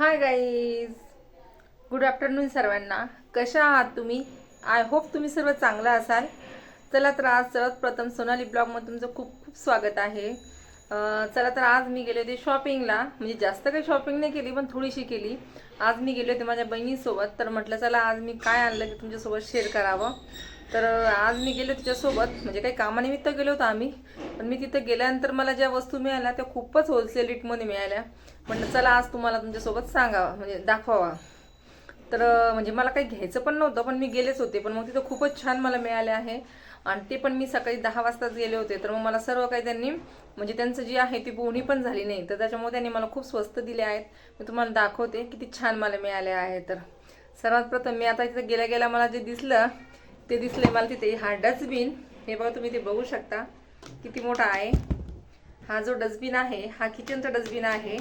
Hi guys good afternoon सर्वांना. कशा आहात तुम्ही? आय होप तुम्ही सर्व चांगला असाल. चला तर आज सर्वप्रथम सोनाली ब्लॉगमध्ये तुमचं खूप खूप स्वागत आहे. चला तर आज मी गेले होते शॉपिंगला. म्हणजे जास्त काही शॉपिंग नाही केली पण थोडीशी केली. आज मी गेले होते माझ्या बहिणीसोबत. तर म्हटलं चला आज मी काय आणलं की तुमच्यासोबत शेअर करावं? तर आज मी गेले तिच्यासोबत. म्हणजे काही कामानिमित्त गेलो होतो आम्ही. पण मी तिथं गेल्यानंतर मला ज्या वस्तू मिळाल्या त्या खूपच होलसेल रेटमध्ये मिळाल्या. म्हणलं चला आज तुम्हाला तुमच्यासोबत सांगावा म्हणजे दाखवावा. तर म्हणजे मला काही घ्यायचं पण नव्हतं पण मी गेलेच होते. पण मग तिथं खूपच छान मला मिळाले आहे. आणि ते पण मी सकाळी दहा वाजताच गेले होते. तर मग मला सर्व काही त्यांनी म्हणजे त्यांचं जी आहे ती बोवणी पण झाली नाही. तर त्याच्यामुळे त्यांनी मला खूप स्वस्त दिले आहेत. मी तुम्हाला दाखवते किती छान मला मिळाले आहे. तर सर्वात प्रथम मी आता तिथं गेल्या गेल्या मला जे दिसलं ते दिसले मला तिथे हा डस्टबिन. हे बघा तुम्ही ते बघू शकता. किती मोठा आहे? हा जो डस्टबिन आहे हा किचनचा डस्टबिन आहे.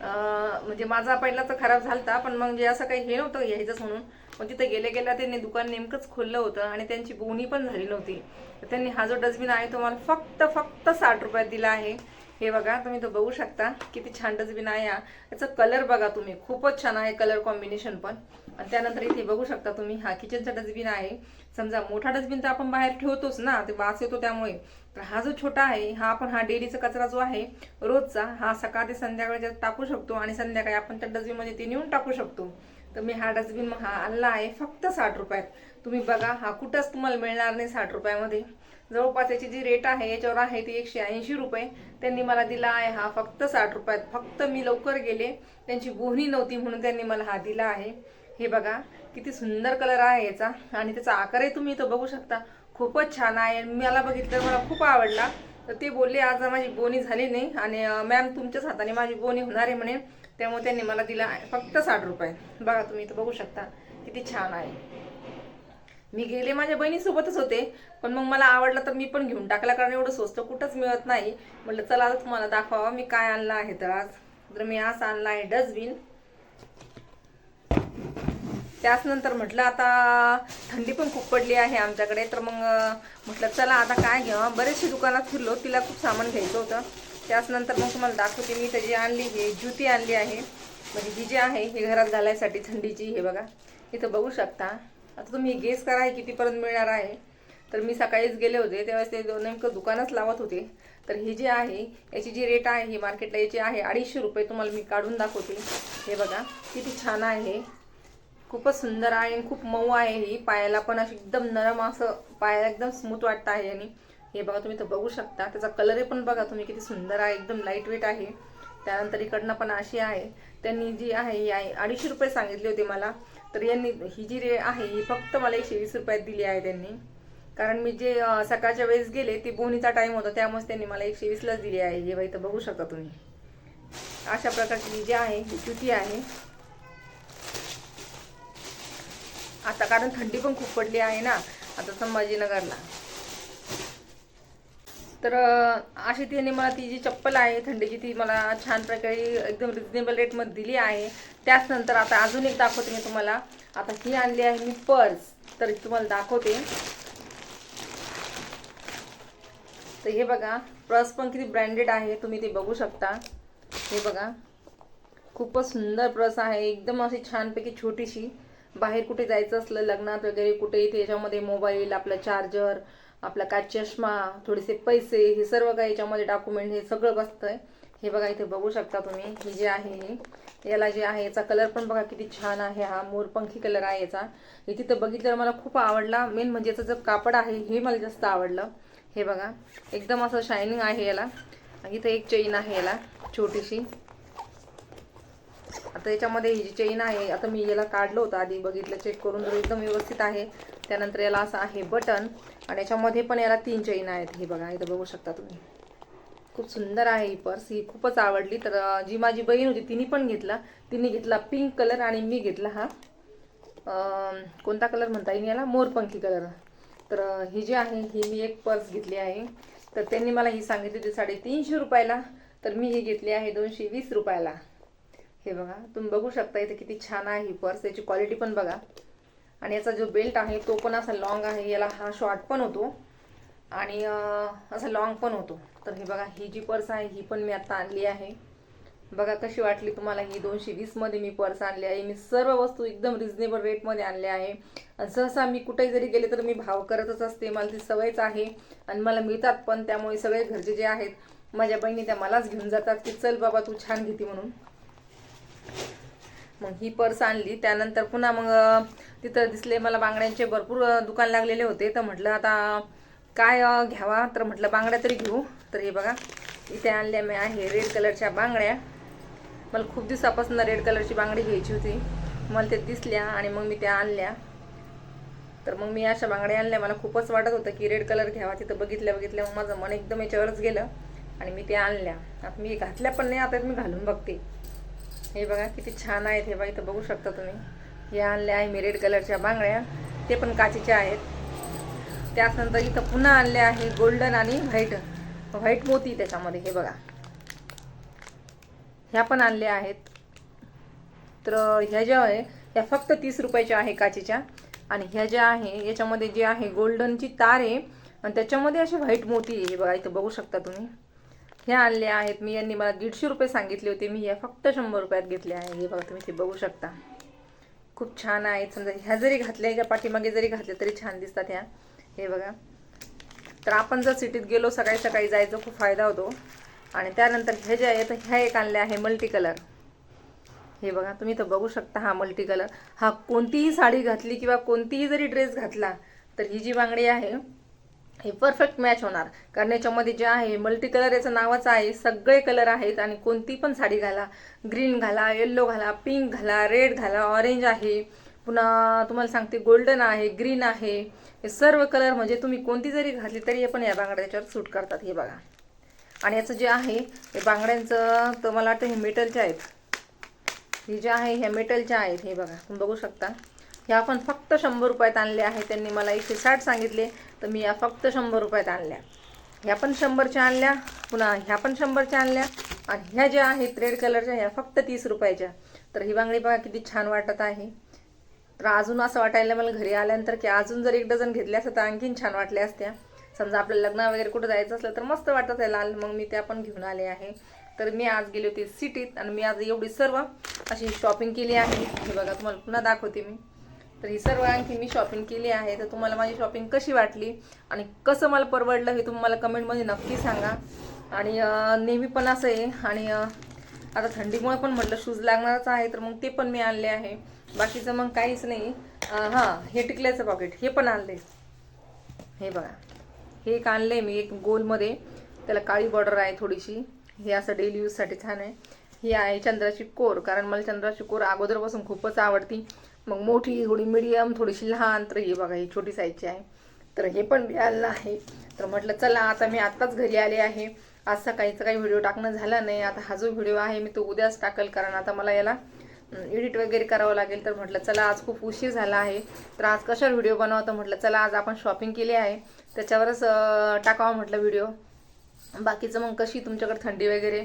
म्हणजे माझा पहिला तर खराब झालता पण मग जे असं काही हे नव्हतं घ्यायचंच म्हणून मग तिथे गेल्या गेल्या त्यांनी दुकान नेमकंच खोललं होतं आणि त्यांची बोनी पण झाली नव्हती. तर त्यांनी हा जो डस्टबिन आहे तो मला फक्त फक्त साठ रुपयात दिला आहे. हे बघा तुम्ही तो बघू शकता किती छान डस्टबिन आहे हा. याचा कलर बघा तुम्ही खूपच छान आहे कलर कॉम्बिनेशन पण. आणि त्यानंतर इथे बघू शकता तुम्ही हा किचनचा डस्टबिन आहे. समजा मोठा डस्टबिन तर आपण बाहेर ठेवतोच ना ते वास येतो त्यामुळे. तर हा जो छोटा आहे हा आपण हा डेलीचा कचरा जो आहे रोजचा हा सकाळ ते संध्याकाळच्या टाकू शकतो आणि संध्याकाळी आपण त्या डस्टबिनमध्ये ते नेऊन टाकू शकतो. तर मी हा डस्टबिन हा आणला आहे फक्त साठ रुपयात. तुम्ही बघा हा कुठंच तुम्हाला मिळणार नाही साठ रुपयामध्ये. जवळपास याची जी रेट आहे याच्यावर आहे ती एकशे ऐंशी रुपये. त्यांनी मला दिला आहे हा फक्त साठ रुपयात. फक्त मी लवकर गेले त्यांची बोहणी नव्हती म्हणून त्यांनी मला हा दिला आहे. हे बघा किती सुंदर कलर आहे याचा. आणि त्याचा आकारही तुम्ही इथं बघू शकता. खूपच छान आहे. मला बघितलं मला खूप आवडला. तर ते बोलले आज माझी बोनी झाली नाही. आणि मॅम तुमच्याच हाताने माझी बोनी होणार आहे म्हणे. त्यामुळे त्यांनी मला दिला आहे फक्त साठ रुपये. बघा तुम्ही इथं बघू शकता किती छान आहे. मी गेले माझ्या बहिणीसोबतच होते पण मग मला आवडला तर मी पण घेऊन टाकला कारण एवढं स्वस्त कुठंच मिळत नाही. म्हटलं चला तुम्हाला दाखवावं मी काय आणलं आहे तर आज. तर मी आज आणला आहे डस्टबिन. त्याच नंतर म्हटलं आता थंडी पण खूप पडली आहे आमच्याकडे. तर मग म्हटलं चला आता काय घ्या बरेचसे दुकानात फिरलो तिला खूप सामान घ्यायचं होतं. त्याच नंतर मग तुम्हाला दाखवते मी त्याची आणली ही ज्युती आणली आहे. म्हणजे ही जी आहे ही घरात घालायसाठी थंडीची हे बघा. इथं बघू शकता. आता तुम्ही गेस करा हे कितीपर्यंत मिळणार आहे. तर मी सकाळीच गेले होते त्यावेळेस ते दोन नेमकं दुकानच लावत होते. तर ही जी आहे याची जी रेट आहे ही मार्केटला याची आहे अडीचशे रुपये तुम्हाला मी काढून दाखवते. हे बघा किती छान आहे. खूपच सुंदर आहे आणि खूप मऊ आहे ही पायाला पण अशी एकदम नरम असं पायाला एकदम स्मूथ वाटतं आहे आणि हे बघा तुम्ही तर बघू शकता. त्याचा कलर पण बघा तुम्ही किती सुंदर आहे एकदम लाइट वेट आहे. त्यानंतर इकडनं पण अशी आहे. त्यांनी जी आहे ही आहे. अडीचशे रुपये सांगितले होते मला. तर यांनी ही जी रे आहे ही फक्त मला एकशे वीस रुपयात दिली आहे त्यांनी. कारण मी जे सकाळच्या वेळेस गेले ती बोनीचा टाईम होता त्यामुळे त्यांनी मला एकशे वीसलाच दिली आहे. हे बाई तर बघू शकता तुम्ही. अशा प्रकारची जी आहे ही आहे. आता कारण थंडी पण खूप पडली आहे ना आता संभाजीनगरला. तर अशी तिने मला ती जी चप्पल आहे थंडीची ती मला छान प्रकारे एकदम रिजनेबल रेटमध्ये दिली आहे. त्याच नंतर आता अजून एक दाखवते मी तुम्हाला. आता ही आणली आहे मी पर्स तर तुम्हाला दाखवते. तर हे बघा पर्स पण किती ब्रँडेड आहे तुम्ही ते बघू शकता. हे बघा खूपच सुंदर पर्स आहे एकदम अशी छानपैकी छोटीशी. बाहेर कुठे जायचं असलं लग्नात वगैरे कुठे इथे याच्यामध्ये मोबाईल आपला चार्जर आपला काय चष्मा थोडेसे पैसे हे सर्व काही याच्यामध्ये डॉक्युमेंट हे सगळं बसतंय. हे बघा इथे बघू शकता तुम्ही. हे जे आहे हे याला जे आहे याचा कलर पण बघा किती छान आहे हा. मोरपंखी कलर आहे याचा. हे तिथं बघितलं मला खूप आवडला. मेन म्हणजे याचं जे कापड आहे हे मला जास्त आवडलं. हे बघा एकदम असं शायनिंग आहे याला. आणि इथं एक चेन आहे याला छोटीशी. आता याच्यामध्ये ही जी चेन आहे आता मी याला काढलं होतं आधी बघितलं चेक करून तर एकदम व्यवस्थित आहे त्यानंतर याला असं आहे बटन आणि याच्यामध्ये पण याला तीन चेन आहेत. हे बघा इथं बघू शकता तुम्ही. खूप सुंदर आहे ही पर्स ही खूपच आवडली. तर जी माझी बहीण होती तिने पण घेतला. तिने घेतला पिंक कलर आणि मी घेतला हा कोणता कलर म्हणता येईल याला? मोरपंखी कलर तर ही जी आहे ही मी एक पर्स घेतली आहे. तर त्यांनी मला ही सांगितली होती साडेतीनशे रुपयाला. तर मी ही घेतली आहे दोनशे वीस रुपयाला. हे बघा तुम्ही बघू शकता इथे किती छान आहे ही पर्स याची क्वालिटी पण बघा. आणि याचा जो बेल्ट आहे तो पण असा लॉंग आहे याला हा शॉर्ट पण होतो. आणि असा लॉंग पण होतो. तर हे बघा ही जी पर्स आहे ही पण मी आत्ता आणली आहे. बघा कशी वाटली तुम्हाला ही दोनशे वीसमध्ये मी पर्स आणली आहे. मी सर्व वस्तू एकदम रिझनेबल रेटमध्ये आणल्या आहे. आणि सहसा मी कुठेही जरी गेले तर मी भाव करतच असते. मला ती सवयच आहे. आणि मला मिळतात पण त्यामुळे सगळे घरचे जे आहेत माझ्या बहिणी त्या मलाच घेऊन जातात की चल बाबा तू छान घेते म्हणून. मग ही पर्स आणली. त्यानंतर पुन्हा मग तिथं दिसले मला बांगड्यांचे भरपूर दुकान लागलेले होते. तर म्हटलं आता काय घ्यावा? तर म्हटलं बांगड्या तरी घेऊ. तर हे बघा इथे आणल्या मी आहे रेड कलरच्या बांगड्या. मला खूप दिवसापासून रेड कलरची बांगडी घ्यायची होती. मला ते दिसल्या आणि मग मी त्या आणल्या. तर मग मी अशा बांगड्या आणल्या. मला खूपच वाटत होतं की रेड कलर घ्यावा. तिथं बघितल्या बघितल्या मग माझं मन एकदम याच्यावरच गेलं आणि मी त्या आणल्या. आता मी घातल्या पण नाही आता मी घालून बघते. हे बघा किती छान आहेत हे बघा इथं बघू शकता तुम्ही. हे आणल्या आहे मी रेड कलरच्या बांगड्या. ते पण काचेच्या आहेत. त्यानंतर इथं पुन्हा आणले आहे गोल्डन आणि व्हाईट व्हाईट मोती त्याच्यामध्ये हे बघा. ह्या पण आणल्या आहेत. तर ह्या ज्या आहे ह्या फक्त तीस रुपयाच्या आहे काचेच्या. आणि ह्या ज्या आहे याच्यामध्ये जे आहे गोल्डनची तार आहे आणि त्याच्यामध्ये असे व्हाईट मोती आहे हे बघा इथं बघू शकता तुम्ही. ह्या आणल्या आहेत. मी यांनी मला दीडशे रुपये सांगितले होते. मी ह्या फक्त शंभर रुपयात घेतल्या आहे. हे बघा तुम्ही ते बघू शकता. खूप छान आहेत समजा ह्या जरी घातल्या ह्या पाठीमागे जरी घातल्या तरी छान दिसतात ह्या. हे बघा. तर आपण जर सिटीत गेलो सकाळी सकाळी जायचं खूप फायदा होतो. आणि त्यानंतर ह्या ज्या आहेत ह्या एक आणल्या आहे मल्टी कलर हे बघा तुम्ही तर बघू शकता हा मल्टी कलर हा कोणतीही साडी घातली किंवा कोणतीही जरी ड्रेस घातला तर ही जी बांगडी आहे हे परफेक्ट मॅच होणार. कारण याच्यामध्ये जे आहे मल्टी कलर याचं नावाचं आहे सगळे कलर आहेत आणि कोणती पण साडी घाला. ग्रीन घाला येल्लो घाला पिंक घाला रेड घाला ऑरेंज आहे. पुन्हा तुम्हाला सांगते गोल्डन आहे ग्रीन आहे. हे सर्व कलर म्हणजे तुम्ही कोणती जरी घातली तरी हे पण या बांगड्या त्याच्यावर सूट करतात हे बघा. आणि याचं जे आहे हे बांगड्यांचं तर मला वाटतं हे मेटलचे आहेत. हे जे आहे ह्या मेटलच्या आहेत हे बघा. तुम्ही बघू शकता. ह्या पण फक्त शंभर रुपयात आणल्या आहे. त्यांनी मला एकशे साठ सांगितले तर मी या फक्त शंभर रुपयात आणल्या. ह्या पण शंभरच्या आणल्या पुन्हा ह्या पण शंभरच्या आणल्या आणि ह्या ज्या आहेत रेड कलरच्या ह्या फक्त तीस रुपयाच्या. तर ही बांगडी बघा किती छान वाटत आहे. तर अजून असं वाटायला मला घरी आल्यानंतर की अजून जर एक डझन घेतल्या असं तर आणखीन छान वाटल्या असत्या. समजा आपल्याला लग्न वगैरे कुठं जायचं असलं तर मस्त वाटत आहे लाल. मग मी त्या पण घेऊन आले आहे. तर मी आज गेले होते सिटीत आणि मी आज एवढी सर्व अशी शॉपिंग केली आहे. हे बघा तुम्हाला पुन्हा दाखवते मी. तर ही सर्व आणखी मी शॉपिंग केली आहे. तर तुम्हाला माझी शॉपिंग कशी वाटली आणि कसं मला परवडलं हे तुम्ही मला कमेंटमध्ये नक्की सांगा. आणि नेहमी पण असं आहे. आणि आता थंडीमुळे पण म्हटलं शूज लागणारच आहे तर मग ते पण मी आणले आहे. बाकीचं मग काहीच नाही. हां हे टिकल्याचं पॉकेट हे पण आणले हे बघा. हे एक आणले मी एक गोलमध्ये त्याला काळी बॉर्डर आहे थोडीशी. हे असं डेली यूजसाठी छान आहे. ही आहे चंद्राची कोर कारण मला चंद्राची कोर अगोदरपासून खूपच आवडती. मग मोठी थोडी मिडियम थोडीशी लहान तर ही बघा ही छोटी साईजची आहे. तर हे पण मिळालं आहे. तर म्हटलं चला आता मी आत्ताच घरी आले आहे. आज सकाळीचा काही व्हिडिओ टाकणं झाला नाही. आता हा जो व्हिडिओ आहे मी तो उद्याच टाकल कारण आता मला याला एडिट वगैरे करावं लागेल. तर म्हटलं चला आज खूप उशीर झाला आहे. तर आज कशावर व्हिडिओ बनवतो म्हटलं चला आज आपण शॉपिंग केली आहे. त्याच्यावरच टाकावा टाकावं म्हटलं व्हिडिओ बाकीचं मग कशी तुमच्याकडे थंडी वगैरे?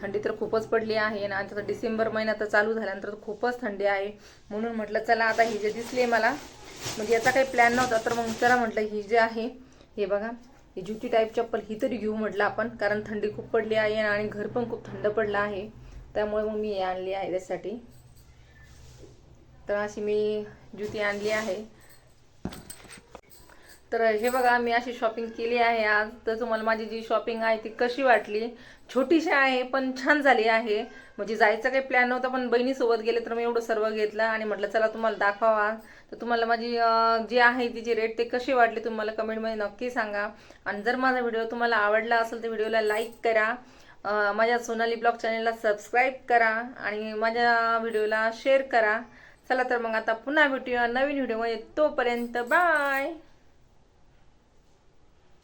थंडी तर खूपच पडली आहे ना आता डिसेंबर महिना तर चालू झाल्यानंतर खूपच थंडी आहे. म्हणून म्हटलं चला आता ही जे दिसली मला म्हणजे याचा काही प्लॅन नव्हता तर मग चला म्हटलं ही जे आहे हे बघा ही ज्युती टाईप चप्पल ही तरी घेऊ म्हटलं आपण कारण थंडी खूप पडली आहे आणि घर पण खूप थंड पडलं आहे. त्यामुळे मग मी आणली आहे त्यासाठी. तर अशी मी ज्युती आणली आहे. तर हे बघा मी अशी शॉपिंग केली आहे आज. तर तुम्हाला माझी जी शॉपिंग आहे ती कशी वाटली? छोटीशी आहे पण छान झाली आहे. म्हणजे जायचा काही प्लॅन नव्हता पण बहिणीसोबत गेले तर मी एवढं सर्व घेतलं आणि म्हटलं चला तुम्हाला दाखवावा. तर तुम्हाला माझी जी आहे तिची रेट ते कशी वाटली तुम्हाला कमेंटमध्ये नक्की सांगा. आणि जर माझा व्हिडिओ तुम्हाला आवडला असेल तर व्हिडिओला लाईक करा. माझ्या सोनाली ब्लॉग चॅनलला सबस्क्राईब करा आणि माझ्या व्हिडिओला शेअर करा. चला तर मग आता पुन्हा भेटूया नवीन व्हिडिओमध्ये तोपर्यंत बाय